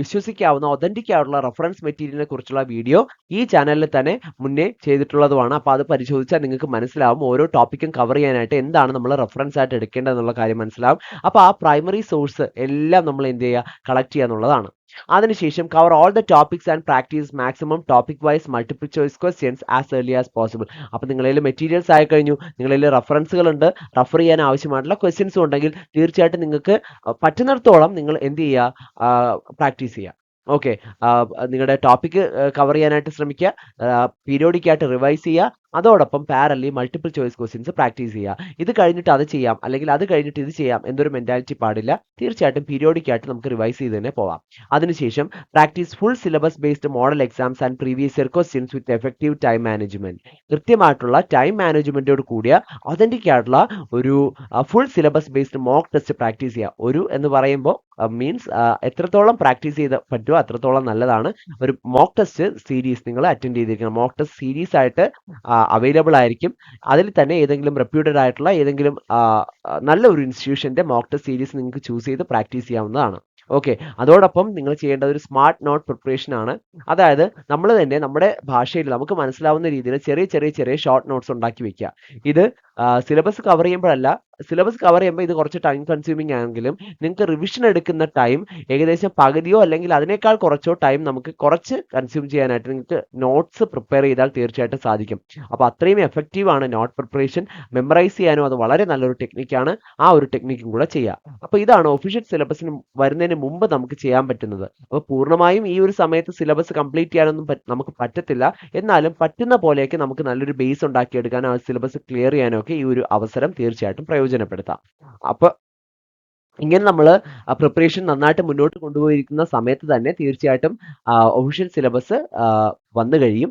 വിശ്വസിക്കാവുന്ന ഒതന്റിക് ആയിട്ടുള്ള റെഫറൻസ് മെറ്റീരിയലിനെ കുറിച്ചുള്ള വീഡിയോ ഈ ചാനലിൽ തന്നെ മുന്നേ ചെയ്തിട്ടുള്ളതുമാണ്. അപ്പോൾ അത് പരിശോധിച്ചാൽ നിങ്ങൾക്ക് മനസ്സിലാവും ഓരോ ടോപ്പിക്കും കവർ ചെയ്യാനായിട്ട് എന്താണ് നമ്മൾ റെഫറൻസ് ആയിട്ട് എടുക്കേണ്ടത് എന്നുള്ള കാര്യം മനസ്സിലാവും. അപ്പോൾ ആ പ്രൈമറി സോഴ്സ് എല്ലാം നമ്മൾ എന്ത് ചെയ്യുക? കളക്ട് ചെയ്യുക എന്നുള്ളതാണ്. അതിനുശേഷം cover all the topics and practice maximum topic wise multiple choice questions as early as possible അപ്പോൾ നിങ്ങളിൽ മെറ്റീരിയൽസ് ആയി കഴിഞ്ഞു. നിങ്ങളിൽ ഉണ്ട് റെഫർ ചെയ്യാൻ ആവശ്യമായിട്ടുള്ള ക്വസ്റ്റ്യൻസും ഉണ്ടെങ്കിൽ തീർച്ചയായിട്ടും നിങ്ങൾക്ക് പറ്റുന്നിടത്തോളം നിങ്ങൾ എന്ത് ചെയ്യുക? പ്രാക്ടീസ് ചെയ്യുക. ഓക്കെ നിങ്ങളുടെ ടോപ്പിക്ക് കവർ ചെയ്യാനായിട്ട് ശ്രമിക്കുക. പീരിയോഡിക് ആയിട്ട് റിവൈസ് ചെയ്യുക. അതോടൊപ്പം parallelly multiple choice questions practice ചെയ്യുക ഇത് കഴിഞ്ഞിട്ട് അത് ചെയ്യാം. അല്ലെങ്കിൽ അത് കഴിഞ്ഞിട്ട് ഇത് ചെയ്യാം എന്നൊരു മെന്റാലിറ്റി പാടില്ല. തീർച്ചയായിട്ടും പീരിയോഡിക് ആയിട്ട് നമുക്ക് റിവൈസ് ചെയ്ത് തന്നെ പോവാം. അതിനുശേഷം practice full syllabus based model exams and previous year questions with effective time management കൃത്യമായിട്ടുള്ള ടൈം മാനേജ്മെന്റോട് കൂടിയ ഒതന്റിക് ആയിട്ടുള്ള ഒരു full syllabus based mock test practice ചെയ്യുക ഒരു എന്ന് പറയുമ്പോൾ മീൻസ് എത്രത്തോളം പ്രാക്ടീസ് ചെയ്ത് പറ്റുമോ അത്രത്തോളം നല്ലതാണ്. ഒരു മോക്ക് ടെസ്റ്റ് സീരീസ് നിങ്ങൾ അറ്റൻഡ് ചെയ്തിരിക്കണം. മോക്ക് ടെസ്റ്റ് സീരീസ് ആയിട്ട് അവൈലബിൾ ആയിരിക്കും. അതിൽ തന്നെ ഏതെങ്കിലും റെപ്യൂട്ടഡ് ആയിട്ടുള്ള ഏതെങ്കിലും നല്ല ഒരു ഇൻസ്റ്റിറ്റ്യൂഷന്റെ മോക്ക് ടെസ്റ്റ് സീരീസ് നിങ്ങൾക്ക് ചൂസ് ചെയ്ത് പ്രാക്ടീസ് ചെയ്യാവുന്നതാണ്. ഓക്കെ അതോടൊപ്പം നിങ്ങൾ ചെയ്യേണ്ടത് ഒരു സ്മാർട്ട് നോട്ട് പ്രിപ്പറേഷൻ ആണ്. അതായത് നമ്മൾ തന്നെ നമ്മുടെ ഭാഷയിൽ നമുക്ക് മനസ്സിലാവുന്ന രീതിയിൽ ചെറിയ ചെറിയ ചെറിയ ഷോർട്ട് നോട്ട്സ് ഉണ്ടാക്കി വെക്കുക. ഇത് സിലബസ് കവർ ചെയ്യുമ്പോഴല്ല സിലബസ് കവർ ചെയ്യുമ്പോൾ ഇത് കുറച്ച് ടൈം കൺസ്യൂമിംഗ് ആണെങ്കിലും നിങ്ങൾക്ക് റിവിഷൻ എടുക്കുന്ന ടൈം ഏകദേശം പകുതിയോ അല്ലെങ്കിൽ അതിനേക്കാൾ കുറച്ചോ ടൈം നമുക്ക് കുറച്ച് കൺസ്യൂം ചെയ്യാനായിട്ട് നിങ്ങൾക്ക് നോട്ട്സ് പ്രിപ്പയർ ചെയ്താൽ തീർച്ചയായിട്ടും സാധിക്കും. അപ്പോൾ അത്രയും എഫക്റ്റീവ് ആണ് നോട്ട് പ്രിപ്പറേഷൻ മെമ്മറൈസ് ചെയ്യാനും അത് വളരെ നല്ലൊരു ടെക്നിക്കാണ് ആ ഒരു ടെക്നിക്കും കൂടെ ചെയ്യുക അപ്പോൾ ഇതാണ് ഒഫീഷ്യൽ സിലബസിന് വരുന്നതിന് മുമ്പ് നമുക്ക് ചെയ്യാൻ പറ്റുന്നത്. അപ്പോൾ പൂർണമായും ഈ ഒരു സമയത്ത് സിലബസ് കംപ്ലീറ്റ് ചെയ്യാനൊന്നും നമുക്ക് പറ്റത്തില്ല. എന്നാലും പറ്റുന്ന പോലെയൊക്കെ നമുക്ക് നല്ലൊരു ബേസ് ഉണ്ടാക്കിയെടുക്കാനും ആ സിലബസ് ക്ലിയർ ചെയ്യാനൊക്കെ ഈ ഒരു അവസരം തീർച്ചയായിട്ടും പ്രയോജനപ്പെടുത്താം. അപ്പൊ ഇങ്ങനെ നമ്മൾ പ്രിപ്പറേഷൻ നന്നായിട്ട് മുന്നോട്ട് കൊണ്ടുപോയിരിക്കുന്ന സമയത്ത് തന്നെ തീർച്ചയായിട്ടും ഒഫീഷ്യൽ സിലബസ് വന്നു കഴിയും.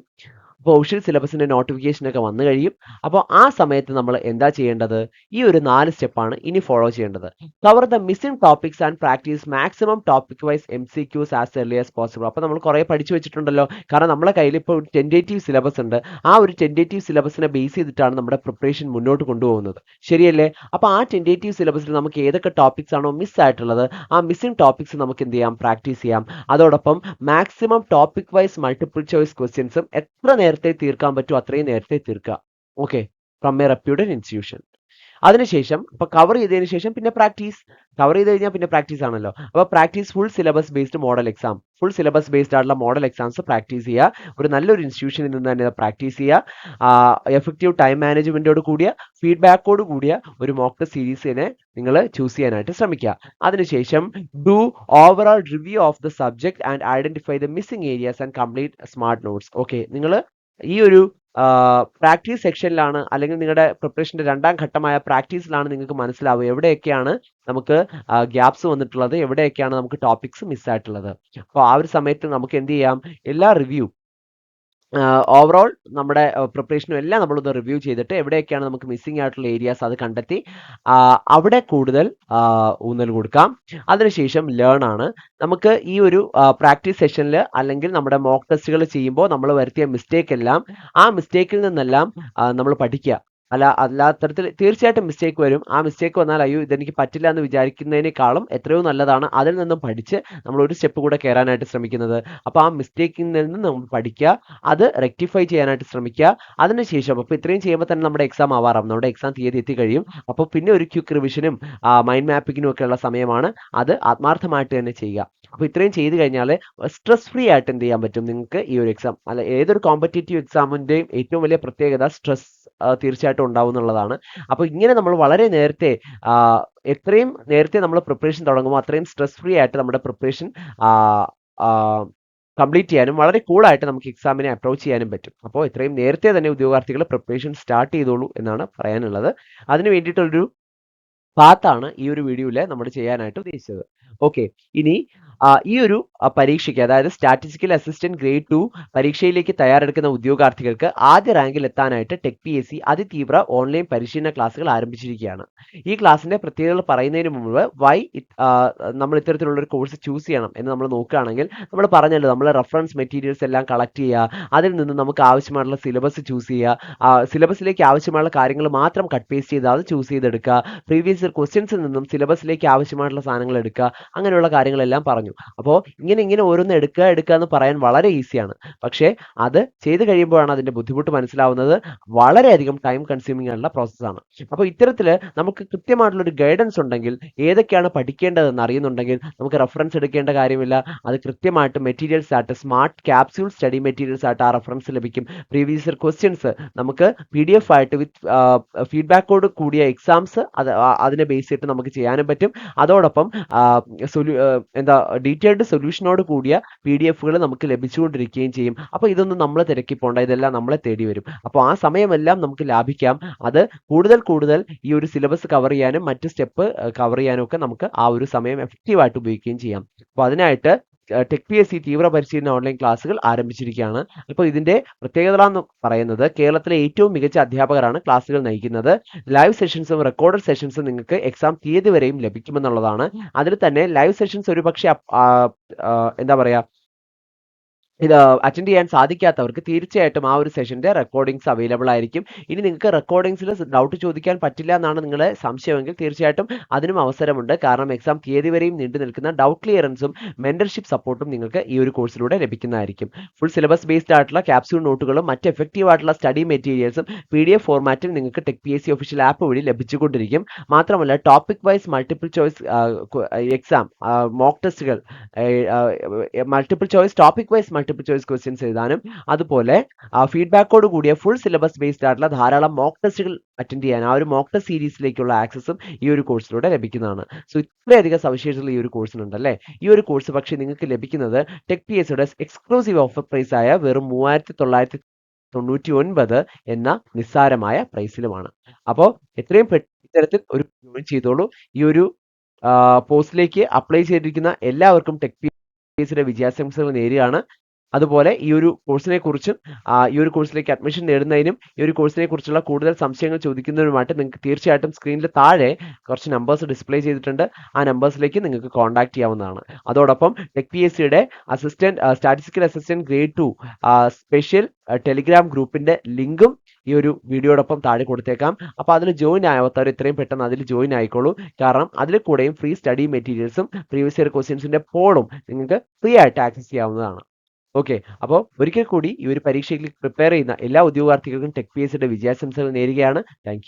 അപ്പോൾ ഒഫീഷ്യൽ സിലബസിന്റെ നോട്ടിഫിക്കേഷൻ ഒക്കെ വന്നു കഴിയും. അപ്പോൾ ആ സമയത്ത് നമ്മൾ എന്താ ചെയ്യേണ്ടത്? ഈ ഒരു നാല് സ്റ്റെപ്പാണ് ഇനി ഫോളോ ചെയ്യേണ്ടത്. Cover the missing topics and practice maximum topic wise M C Qs as early as possible അപ്പോൾ നമ്മൾ കുറേ പഠിച്ചു വെച്ചിട്ടുണ്ടല്ലോ. കാരണം നമ്മുടെ കയ്യിൽ ഇപ്പോൾ ടെന്റേറ്റീവ് സിലബസ് ഉണ്ട്. ആ ഒരു ടെന്റേറ്റീവ് സിലബസിനെ ബേസ് ചെയ്തിട്ടാണ് നമ്മുടെ പ്രിപ്പറേഷൻ മുന്നോട്ട് കൊണ്ടുപോകുന്നത്. ശരിയല്ലേ? അപ്പോൾ ആ ടെന്റേറ്റീവ് സിലബസിൽ നമുക്ക് ഏതൊക്കെ ടോപ്പിക്സ് ആണോ മിസ് ആയിട്ടുള്ളത് ആ മിസ്സിംഗ് ടോപ്പിക്സ് നമുക്ക് എന്ത് ചെയ്യാം? പ്രാക്ടീസ് ചെയ്യാം. അതോടൊപ്പം maximum topic wise multiple choice ക്വസ്റ്റ്യൻസും എത്ര നേരത്തെ തീർക്കാൻ പറ്റുമോ? അത്രയും നേരത്തെ തീർക്കുക. Okay from a reputed institution അതിനുശേഷം ഇപ്പൊ കവർ ചെയ്തതിനു ശേഷം പിന്നെ പ്രാക്ടീസ് കവർ ചെയ്ത് കഴിഞ്ഞാൽ പിന്നെ പ്രാക്ടീസ് ആണല്ലോ. അപ്പോൾ practice full syllabus based model exam full syllabus based ആയിട്ടുള്ള മോഡൽ എക്സാംസ് പ്രാക്ടീസ് ചെയ്യുക. ഒരു നല്ലൊരു ഇൻസ്റ്റിറ്റ്യൂഷനിൽ നിന്ന് തന്നെ പ്രാക്ടീസ് ചെയ്യുക. എഫക്റ്റീവ് ടൈം മാനേജ്മെന്റോട് കൂടിയ ഫീഡ്ബാക്കോട് കൂടിയ ഒരു മോക്ക് സീരീസിനെ നിങ്ങൾ ചൂസ് ചെയ്യാനായിട്ട് ശ്രമിക്കുക. അതിനുശേഷം do overall review of the subject and identify the missing areas and complete smart notes okay നിങ്ങൾ ഈ ഒരു പ്രാക്ടീസ് സെക്ഷനിലാണ് അല്ലെങ്കിൽ നിങ്ങളുടെ പ്രിപ്പറേഷന്റെ രണ്ടാം ഘട്ടമായ പ്രാക്ടീസിലാണ് നിങ്ങൾക്ക് മനസ്സിലാവുക എവിടെയൊക്കെയാണ് നമുക്ക് ഗ്യാപ്സ് വന്നിട്ടുള്ളത് എവിടെയൊക്കെയാണ് നമുക്ക് ടോപ്പിക്സ് മിസ്സായിട്ടുള്ളത് അപ്പോൾ ആ ഒരു സമയത്ത് നമുക്ക് എന്ത് ചെയ്യാം? എല്ലാ റിവ്യൂ ഓവറോൾ നമ്മുടെ പ്രിപ്പറേഷനും എല്ലാം നമ്മളൊന്ന് റിവ്യൂ ചെയ്തിട്ട് എവിടെയൊക്കെയാണ് നമുക്ക് മിസ്സിംഗ് ആയിട്ടുള്ള ഏരിയാസ് അത് കണ്ടെത്തി അവിടെ കൂടുതൽ ഊന്നൽ കൊടുക്കാം. അതിനുശേഷം ലേൺ ആണ്. നമുക്ക് ഈ ഒരു പ്രാക്ടീസ് സെഷനിൽ അല്ലെങ്കിൽ നമ്മുടെ മോക്ക് ടെസ്റ്റുകൾ ചെയ്യുമ്പോൾ നമ്മൾ വരുത്തിയ മിസ്റ്റേക്ക് എല്ലാം ആ മിസ്റ്റേക്കിൽ നിന്നെല്ലാം നമ്മൾ പഠിക്കുക. അല്ല അല്ലാത്തരത്തിൽ തീർച്ചയായിട്ടും മിസ്റ്റേക്ക് വരും. ആ മിസ്റ്റേക്ക് വന്നാൽ അയ്യോ ഇതെനിക്ക് പറ്റില്ല എന്ന് വിചാരിക്കുന്നതിനേക്കാളും എത്രയോ നല്ലതാണ് അതിൽ നിന്നും പഠിച്ച് നമ്മൾ ഒരു സ്റ്റെപ്പ് കൂടെ കയറാനായിട്ട് ശ്രമിക്കുന്നത്. അപ്പോൾ ആ മിസ്റ്റേക്കിൽ നിന്ന് നമ്മൾ പഠിക്കുക അത് റെക്ടിഫൈ ചെയ്യാനായിട്ട് ശ്രമിക്കുക. അതിനുശേഷം അപ്പോൾ ഇത്രയും ചെയ്യുമ്പോൾ തന്നെ നമ്മുടെ എക്സാം ആവാറാം നമ്മുടെ എക്സാം തീയതി എത്തി കഴിയും. അപ്പോൾ പിന്നെ ഒരു ക്യുക്ക് റിവിഷനും മൈൻഡ് മാപ്പിങ്ങിനും ഒക്കെ ഉള്ള സമയമാണ് അത് ആത്മാർത്ഥമായിട്ട് തന്നെ ചെയ്യുക. അപ്പോൾ ഇത്രയും ചെയ്തു കഴിഞ്ഞാൽ സ്ട്രെസ് ഫ്രീ ആയിട്ട് എന്ത് ചെയ്യാൻ പറ്റും? നിങ്ങൾക്ക് ഈ ഒരു എക്സാം അല്ല ഏതൊരു കോമ്പറ്റേറ്റീവ് എക്സാമിന്റെയും ഏറ്റവും വലിയ പ്രത്യേകത സ്ട്രെസ് തീർച്ചയായിട്ടും ഉണ്ടാവും എന്നുള്ളതാണ്. അപ്പോൾ ഇങ്ങനെ നമ്മൾ വളരെ നേരത്തെ എത്രയും നേരത്തെ നമ്മൾ പ്രിപ്പറേഷൻ തുടങ്ങുമ്പോൾ അത്രയും സ്ട്രെസ് ഫ്രീ ആയിട്ട് നമ്മുടെ പ്രിപ്പറേഷൻ കംപ്ലീറ്റ് ചെയ്യാനും വളരെ കൂളായിട്ട് നമുക്ക് എക്സാമിനെ അപ്രോച്ച് ചെയ്യാനും പറ്റും. അപ്പോൾ ഇത്രയും നേരത്തെ തന്നെ ഉദ്യോഗാർത്ഥികൾ പ്രിപ്പറേഷൻ സ്റ്റാർട്ട് ചെയ്തോളൂ എന്നാണ് പറയാനുള്ളത്. അതിന് വേണ്ടിയിട്ടുള്ളൊരു പാത്താണ് ഈ ഒരു വീഡിയോയിൽ നമ്മൾ ചെയ്യാനായിട്ട് ഉദ്ദേശിച്ചത്. ഓക്കെ ഇനി ഈ ഒരു പരീക്ഷയ്ക്ക് അതായത് സ്റ്റാറ്റിസ്റ്റിക്കൽ അസിസ്റ്റന്റ് ഗ്രേഡ് ടു പരീക്ഷയിലേക്ക് തയ്യാറെടുക്കുന്ന ഉദ്യോഗാർത്ഥികൾക്ക് ആദ്യ റാങ്കിൽ എത്താനായിട്ട് ടെക് പി എസ് സി അതിതീവ്ര ഓൺലൈൻ പരിശീലന ക്ലാസ്സുകൾ ആരംഭിച്ചിരിക്കുകയാണ്. ഈ ക്ലാസ്സിന്റെ പ്രത്യേകതകൾ പറയുന്നതിന് മുമ്പ് വൈ നമ്മൾ ഇത്തരത്തിലുള്ള ഒരു കോഴ്സ് ചൂസ് ചെയ്യണം എന്ന് നമ്മൾ നോക്കുകയാണെങ്കിൽ നമ്മൾ പറഞ്ഞല്ലോ നമ്മൾ റെഫറൻസ് മെറ്റീരിയൽസ് എല്ലാം കളക്ട് ചെയ്യുക അതിൽ നിന്ന് നമുക്ക് ആവശ്യമായിട്ടുള്ള സിലബസ് ചൂസ് ചെയ്യുക സിലബസിലേക്ക് ആവശ്യമായുള്ള കാര്യങ്ങൾ മാത്രം കട്ട് പേസ്റ്റ് ചെയ്ത് അത് ചൂസ് ചെയ്തെടുക്കുക പ്രീവിയസ് ഇയർ ക്വസ്റ്റ്യൻസിൽ നിന്നും സിലബസിലേക്ക് ആവശ്യമായിട്ടുള്ള സാധനങ്ങൾ എടുക്കുക അങ്ങനെയുള്ള കാര്യങ്ങളെല്ലാം പറഞ്ഞു. അപ്പോൾ ഇങ്ങനെ ഇങ്ങനെ ഓരോന്ന് എടുക്കുക എടുക്കുക എന്ന് പറയാൻ വളരെ ഈസിയാണ് പക്ഷേ അത് ചെയ്ത് കഴിയുമ്പോഴാണ് അതിന്റെ ബുദ്ധിമുട്ട് മനസ്സിലാവുന്നത്. വളരെയധികം ടൈം കൺസ്യൂമിംഗ് ആയിട്ടുള്ള പ്രോസസ്സാണ് അപ്പോൾ ഇത്തരത്തിൽ നമുക്ക് കൃത്യമായിട്ടുള്ളൊരു ഗൈഡൻസ് ഉണ്ടെങ്കിൽ ഏതൊക്കെയാണ് പഠിക്കേണ്ടതെന്ന് അറിയുന്നുണ്ടെങ്കിൽ നമുക്ക് റെഫറൻസ് എടുക്കേണ്ട കാര്യമില്ല. അത് കൃത്യമായിട്ട് മെറ്റീരിയൽസ് ആയിട്ട് സ്മാർട്ട് ക്യാപ്സ്യൂൾ സ്റ്റഡി മെറ്റീരിയൽസ് ആയിട്ട് ആ റെഫറൻസ് ലഭിക്കും. പ്രീവിയസ് ഇയർ ക്വസ്റ്റ്യൻസ് നമുക്ക് പി ഡി എഫ് ആയിട്ട് വിത്ത് ഫീഡ്ബാക്കോട് കൂടിയ എക്സാംസ് അത് അതിനെ ബേസ് ചെയ്തിട്ട് നമുക്ക് ചെയ്യാനും പറ്റും. അതോടൊപ്പം എന്താ ഡീറ്റെയിൽഡ് സൊല്യൂഷനോട് കൂടിയ പി ഡി എഫുകൾ നമുക്ക് ലഭിച്ചുകൊണ്ടിരിക്കുകയും ചെയ്യും. അപ്പോൾ ഇതൊന്നും നമ്മൾ തിരക്കി പോണ്ട ഇതെല്ലാം നമ്മളെ തേടി വരും. അപ്പോൾ ആ സമയമെല്ലാം നമുക്ക് ലാഭിക്കാം. അത് കൂടുതൽ കൂടുതൽ ഈ ഒരു സിലബസ് കവർ ചെയ്യാനും മറ്റ് സ്റ്റെപ്പ് കവർ ചെയ്യാനും ഒക്കെ നമുക്ക് ആ ഒരു സമയം എഫക്റ്റീവായിട്ട് ഉപയോഗിക്കുകയും ചെയ്യാം. അപ്പോൾ അതിനായിട്ട് ടെക് പി എസ് സി തീവ്ര പരിശീലന ഓൺലൈൻ ക്ലാസ്സുകൾ ആരംഭിച്ചിരിക്കുകയാണ്. അപ്പോൾ ഇതിന്റെ പ്രത്യേകത എന്ന് പറയുന്നത് കേരളത്തിലെ ഏറ്റവും മികച്ച അധ്യാപകരാണ് ക്ലാസ്സുകൾ നയിക്കുന്നത്. ലൈവ് സെഷൻസും റെക്കോർഡഡ് സെഷൻസും നിങ്ങൾക്ക് എക്സാം തീയതി വരെയും ലഭിക്കുമെന്നുള്ളതാണ്. അതിൽ തന്നെ ലൈവ് സെഷൻസ് ആ, ആ, എന്താ പറയാ ഇത് അറ്റൻഡ് ചെയ്യാൻ സാധിക്കാത്തവർക്ക് തീർച്ചയായിട്ടും ആ ഒരു സെഷന്റെ റെക്കോർഡിങ്സ് അവൈലബിൾ ആയിരിക്കും. ഇനി നിങ്ങൾക്ക് റെക്കോർഡിങ്സിൽ ഡൗട്ട് ചോദിക്കാൻ പറ്റില്ല എന്നാണ് നിങ്ങളുടെ സംശയമെങ്കിൽ തീർച്ചയായിട്ടും അതിനും അവസരമുണ്ട്. കാരണം എക്സാം തീയതി വരെയും നീണ്ടു നിൽക്കുന്ന ഡൗട്ട് ക്ലിയറൻസും മെന്റർഷിപ്പ് സപ്പോർട്ടും നിങ്ങൾക്ക് ഈ ഒരു കോഴ്സിലൂടെ ലഭിക്കുന്നതായിരിക്കും. ഫുൾ സിലബസ് ബേസ്ഡ് ആയിട്ടുള്ള ക്യാപ്സ്യൂൾ നോട്ടുകളും മറ്റ് എഫക്റ്റീവ് ആയിട്ടുള്ള സ്റ്റഡി മെറ്റീരിയൽസും പി ഡി എഫ് ഫോർമാറ്റിൽ നിങ്ങൾക്ക് Tech P S C official app വഴി ലഭിച്ചുകൊണ്ടിരിക്കും മാത്രമല്ല topic wise multiple choice exam mock ടെസ്റ്റുകൾ multiple choice topic wise multiple choice questions എഴുതാനും. അതുപോലെ ഫീഡ്ബാക്കോട് കൂടിയ ഫുൾ സിലബസ് ബേസ്ഡ് ആയിട്ടുള്ള ധാരാളം മോക്ക് ടെസ്റ്റുകൾ അറ്റൻഡ് ചെയ്യാൻ ആ ഒരു മോക്ക് ടെസ്റ്റ് സീരീസിലേക്കുള്ള ആക്സസും ഈ ഒരു കോഴ്സിലൂടെ ലഭിക്കുന്നതാണ്. സോ ഇത്രയധികം സവിശേഷതകൾ ഈ ഒരു കോഴ്സിനുണ്ട് അല്ലേ ഈ ഒരു കോഴ്സ് പക്ഷേ നിങ്ങൾക്ക് ലഭിക്കുന്നത് Tech P S exclusive offer price ആയ വെറും മൂവായിരത്തി തൊള്ളായിരത്തി തൊണ്ണൂറ്റി ഒൻപത് എന്ന നിസ്സാരമായ പ്രൈസിലുമാണ് അപ്പോൾ എത്രയും ഇത്തരത്തിൽ ഒരു ജോയിൻ ചെയ്തോളൂ. ഈ ഒരു പോസ്റ്റിലേക്ക് അപ്ലൈ ചെയ്തിരിക്കുന്ന എല്ലാവർക്കും ടെക് പി എസിന്റെ വിജയാശംസകൾ നേരുകയാണ്. അതുപോലെ ഈ ഒരു കോഴ്സിനെ കുറിച്ചും ഈ ഒരു കോഴ്സിലേക്ക് അഡ്മിഷൻ നേടുന്നതിനും ഈ ഒരു കോഴ്സിനെ കുറിച്ചുള്ള കൂടുതൽ സംശയങ്ങൾ ചോദിക്കുന്നതിനുമായിട്ട് നിങ്ങൾക്ക് തീർച്ചയായിട്ടും സ്ക്രീനിൽ താഴെ കുറച്ച് നമ്പേഴ്സ് ഡിസ്പ്ലേ ചെയ്തിട്ടുണ്ട്. ആ നമ്പേഴ്സിലേക്ക് നിങ്ങൾക്ക് കോൺടാക്ട് ചെയ്യാവുന്നതാണ്. അതോടൊപ്പം ടെക് പി എസ് സിയുടെ assistant statistical assistant grade two special Telegram ഗ്രൂപ്പിന്റെ ലിങ്കും ഈ ഒരു വീഡിയോടൊപ്പം താഴെ കൊടുത്തേക്കാം. അപ്പോൾ അതിൽ ജോയിൻ ആവാത്തവർ ഇത്രയും പെട്ടെന്ന് അതിൽ ജോയിൻ ആയിക്കോളൂ. കാരണം അതിൽ കൂടെയും ഫ്രീ സ്റ്റഡി മെറ്റീരിയൽസും പ്രീവിയസ് ഇയർ ക്വസ്റ്റ്യൻസിന്റെ പോളും നിങ്ങൾക്ക് ഫ്രീ ആയിട്ട് ആക്സസ് ചെയ്യാവുന്നതാണ്. ഓക്കെ അപ്പോൾ ഒരിക്കൽ കൂടി ഈ ഒരു പരീക്ഷയ്ക്ക് പ്രിപ്പയർ ചെയ്യുന്ന എല്ലാ ഉദ്യോഗാർത്ഥികൾക്കും ടെക് പി എസ് സിയുടെ വിജയാശംസകൾ നേരുകയാണ്. താങ്ക്